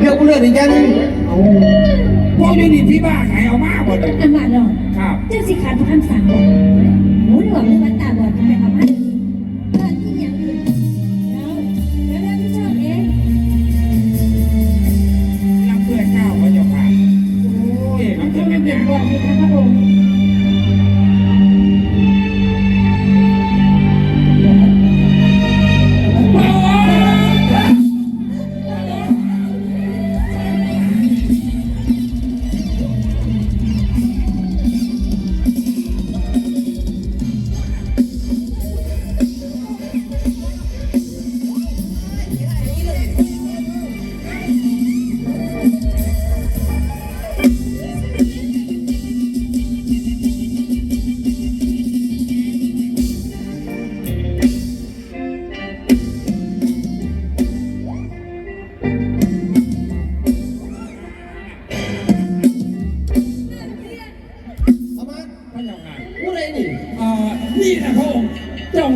เลือกผู้เลือกอีกอย่างหนึงเอาพวกนี้นี่พี่บ้าไงเอามาหมดเลยอันมาหรอกครับ เจ้าสิขาดพระคำสั่งบอกหมุนหลวงหรือว่าตาบอดทำไมเอามา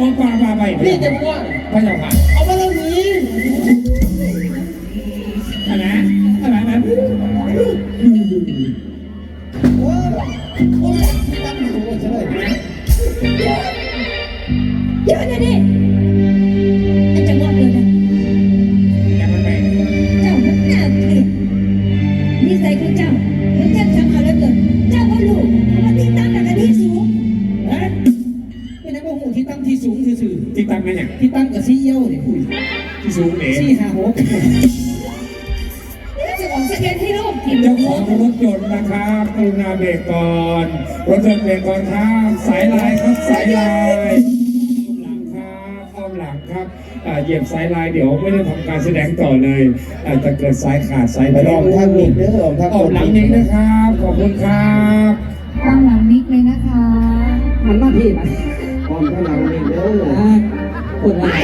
เจ้าวังปลาปลาไปนี่เต็มว่าพระเจ้าค่ะเอามาแล้วหนีอะไรนะอะไรนะโอ้ยโอ้ยตั้งหูไว้ซะเลยเดี๋ยวเดี๋ยวนี่ไอ้จังหวะเดียวนะอย่ามันไปเจ้ามันน่าเกลียดนิสัยของเจ้ามันเจ้า สูงเอ๋สี่ห้าหกจะออกสะเก็ดให้โลกถิ่นเจ้าของรถยนต์นะครับกรุณาเบรกก่อนรถยนต์เบรกก่อนครับสายลายครับสายลายอ้อมหลังครับอ้อมหลังครับอ่าเหยียบสายลายเดี๋ยวไม่ได้ทำการแสดงต่อเลยอาจจะเกิดสายขาดสายไปลองทางนี้เด้อลองทางออกหลังนี้นะครับ ขอบคุณครับข้างหลังนิกเลยนะคะมันมาพี่มันพร้อมทางหลังนี้เด้อคนอะไร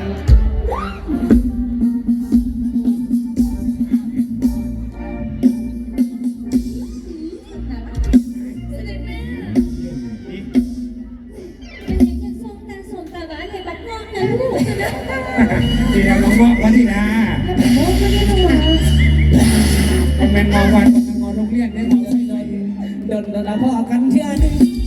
เเป็นมอวันมันมอโรงเรียนได้มอไม่เลยเดินเดินแล้วพอกันเชื่อนึง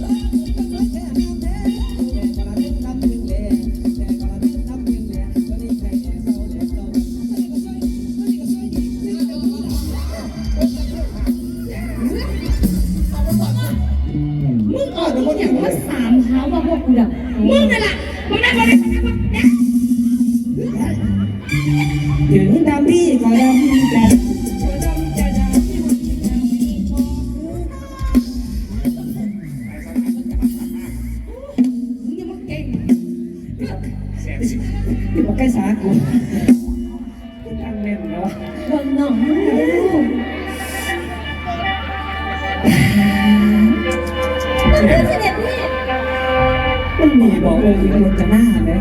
มันมีบอกเลยที่มันจะหน้าไหม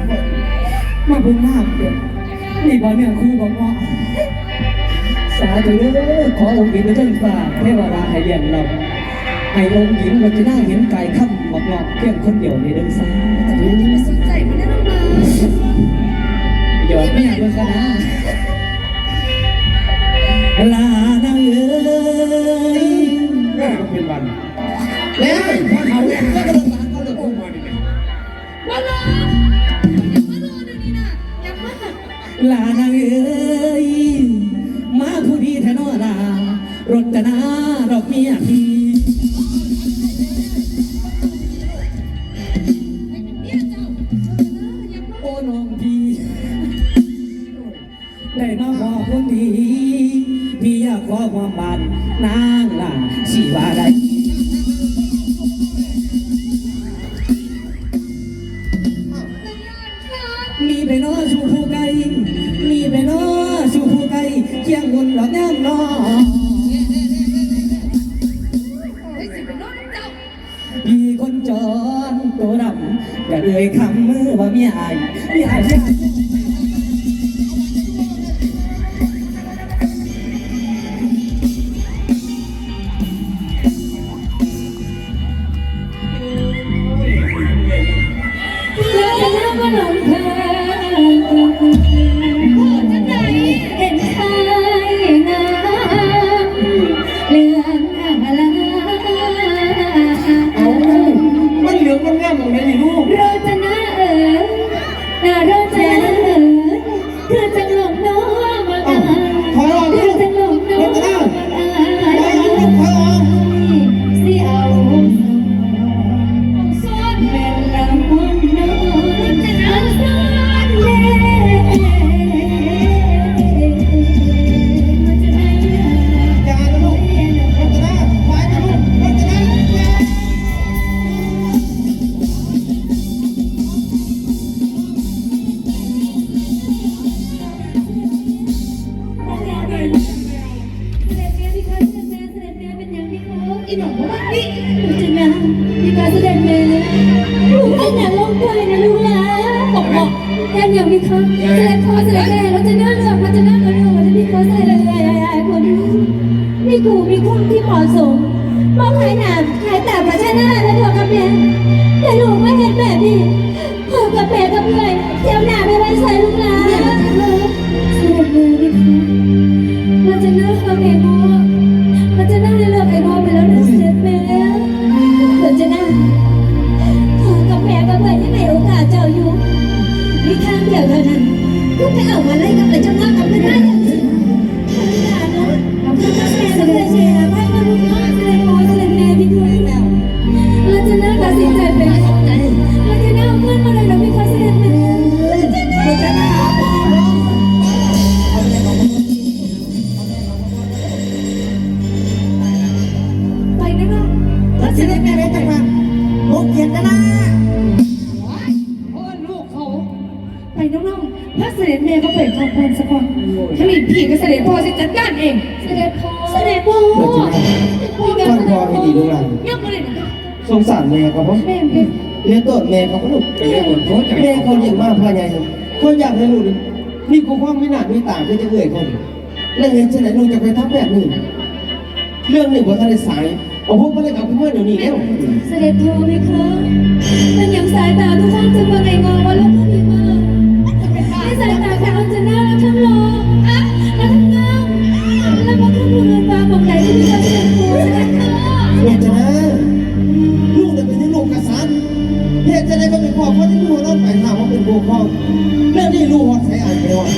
มาเพิ่งหน้าเดียวนี่บอกเนี่ยคือบอกว่าสาธุเด้อขอองค์หญิงเจ้าฟ้าเทวดาให้เลี้ยงเราให้องค์หญิงมันจะน่าเห็นกายค่ำบอกหลอกเพียงคนเดียวในเดินสายมึงจะมาสนใจมันได้หรือเปล่าหยอกเนี่ยเบิ่งกันนะลา รถนาดอกเมียพีโอ้น้องพีได้มาพอคนดีพี่อยากขอความบานนางล่ะสิว่าได้มีไปนอสู่ผู้ไกลมีไปนอสู่ผู้ไกลเคียงบนดอกแก้มนอำอย่ยคำมือว่ามีอายมีอาย อีหนุ่มว่านี่จะนะมีการแสดงเลยลูกให้หนังลงไปนะลูกหลานบอกบอกแค่อย่างนี้ค่ะแสดงพอแสดงแรงเราจะน่าเลือกเราจะน่าเลือกเราจะมีข้อแสดงอะไรคนมีกูมีคุณที่เหมาะสมมองหายหนามหายตาประชาหน้าและตัวกับแม่แต่ลูกไม่เห็นแบบนี้พ่อกับแม่กับเพื่อนเที่ยวหน้าไปไว้ใส่ลูกหลานเสด็จเลยนี่ค่ะ สิได้แม่ได้จังหวะโมเกียรตินะพ่อลูกเขาไปน้องๆพระเสด็จแม่เขาเปิดความความสักวันถ้ามีพี่กับเสด็จพ่อจะจัดการเอง เสด็จพ่อ เสด็จพ่อพี่กับเสด็จพ่อยังไม่ได้สงสารแม่เขาเพราะแม่เลี้ยงตัวแม่เขาก็ลูกเป็นเรื่องต์จากแม่เขาเลี้ยงมากพ่อใหญ่เขาอยากให้ลูกนี่กูความไม่หนาไม่ต่างก็จะเอื่อยเขาแล้วเห็นฉะนั้นลูกจะไปทับแบบนี้เรื่องหนึ่งว่าท่านได้สาย เอาพวกมาเลยกับเพื่อนเดี๋ยวนี้แล้วเสด็จพ่อไหมคะมันยังสายตาทุกข้างจะมาไงงอว่าลูกคนนี้มาในสายตาของเราจะน่ารักทั้งหล่ออะและทั้งงามและมาทั้งเงินตาบอกไหนที่มีการเสด็จพ่อเสด็จพ่อแม่จะนะลูกเนี่ยเป็นที่ลูกกษัตริย์เหตุจะได้ก็เป็นพ่อเพราะที่ลูกนั่นไปถามว่าเป็นพ่อพ่อเรื่องนี้ลูกหอดใส่อ่านไปหอด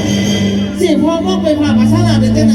เสียพ่อก็ไปผ่ามาซาลาเด็กจะไหน